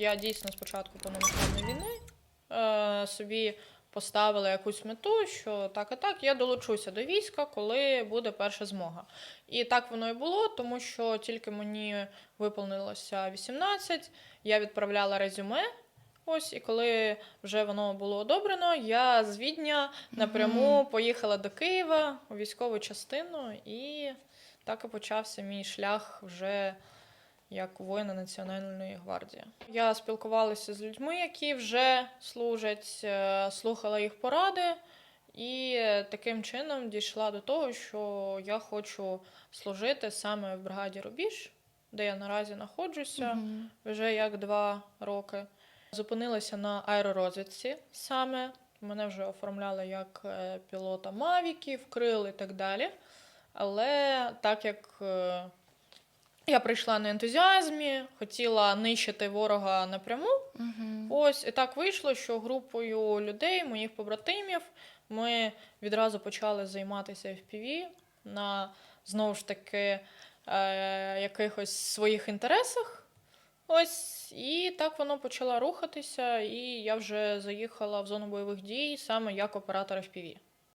Я дійсно спочатку повномасштабної війни е, собі поставила якусь мету, що так і так, я долучуся до війська, коли буде перша змога. І так воно і було, тому що тільки мені виповнилося 18, я відправляла резюме. Ось, і коли вже воно було одобрено, я з Відня напряму поїхала до Києва у військову частину, і так і почався мій шлях вже як воїна Національної гвардії. Я спілкувалася з людьми, які вже служать, е, слухала їх поради, і таким чином дійшла до того, що я хочу служити саме в бригаді Рубіж, де я наразі знаходжуся вже як два роки. Зупинилася на аеророзвідці саме. Мене вже оформляли як е, пілота Мавіків, крил і так далі. Але так як е, я прийшла на ентузіазмі, хотіла нищити ворога напряму. Ось і так вийшло, що групою людей, моїх побратимів, ми відразу почали займатися FPV на знову ж таки е, якихось своїх інтересах. Ось, і так воно почало рухатися, і я вже заїхала в зону бойових дій саме як оператор FPV.